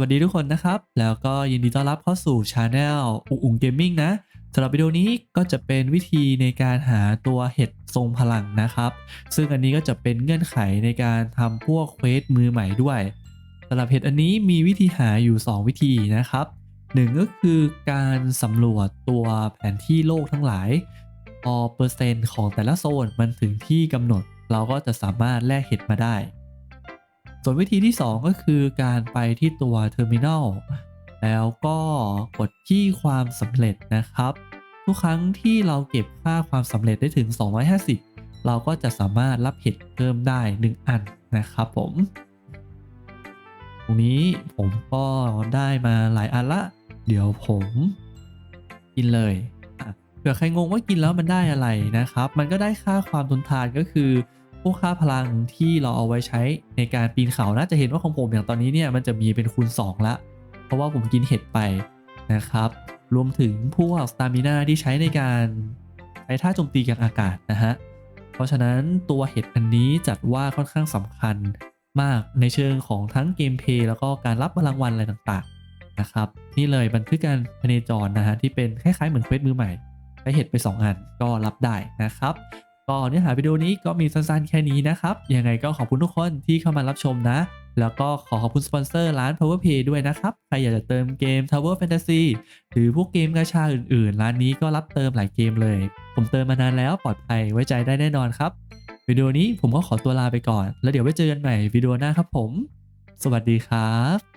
วัสดีทุกคนนะครับ แล้วก็ยินดีต้อนรับเข้าสู่ช anel อุงอุงเกมมิ่งนะสำหรับวิดีโอนี้ก็จะเป็นวิธีในการหาตัวเห็ดทรงพลังนะครับ ซึ่งอันนี้ก็จะเป็นเงื่อนไขในการทำพวกเควสมือใหม่ด้วยสำหรับเห็ดอันนี้มีวิธีหาอยู่ 2 วิธีนะครับหนึ่งก็คือการสำรวจตัวแผนที่โลกทั้งหลายพอเปอร์เซ็นต์ของแต่ละโซนมันถึงที่กำหนด เราก็จะสามารถแลกเห็ดมาได้ ส่วนวิธีที่ 2 ก็คือการไปที่ตัวเทอร์มินอลแล้วก็กดที่ความสำเร็จนะครับ ทุกครั้งที่เราเก็บค่าความสำเร็จได้ถึง 250 เราก็จะสามารถรับเห็ดเพิ่มได้ 1 อันนะครับผม ตรงนี้ผมก็ได้มาหลายอันละ เดี๋ยวผมกินเลยเผื่อใครงงว่ากินแล้วมันได้อะไรนะครับ มันก็ได้ค่าความทนทานก็คือ วกค่าพลังที่เราเอาไว้ใช้ในการปีนเขาน่าจะเห็นว่าของผมอย่างตอนนี้เนี่ยมันจะมีเป็นคูณ2ละ เพราะว่าผมกินเห็ดไปนะครับ รวมถึงพวกสตามินาที่ใช้ในการใช้ท่าโจมตีกลางอากาศนะฮะ เพราะฉะนั้นตัวเห็ดอันนี้จัดว่าค่อนข้างสำคัญมากในเชิงของทั้งเกมเพลย์แล้วก็การรับรางวัลอะไรต่างๆนะครับนี่เลยบันทึกการพเนจรนะฮะที่เป็นคล้ายๆเหมือนเควสมือใหม่ได้เห็ดไป 2 อันก็รับได้นะครับ ก็เนื้อหาวิดีโอนี้ก็มีสั้นๆแค่นี้นะครับ ยังไงก็ขอบคุณทุกคนที่เข้ามารับชมนะ แล้วก็ขอขอบคุณสปอนเซอร์ร้าน PowerPay ด้วยนะครับ ใครอยากจะเติมเกม Tower Fantasy หรือพวกเกมกาชาอื่นๆ ร้านนี้ก็รับเติมหลายเกมเลย ผมเติมมานานแล้วปลอดภัยไว้ใจได้แน่นอนครับ วิดีโอนี้ผมก็ขอตัวลาไปก่อน แล้วเดี๋ยวไว้เจอกันใหม่วิดีโอหน้าครับผม สวัสดีครับ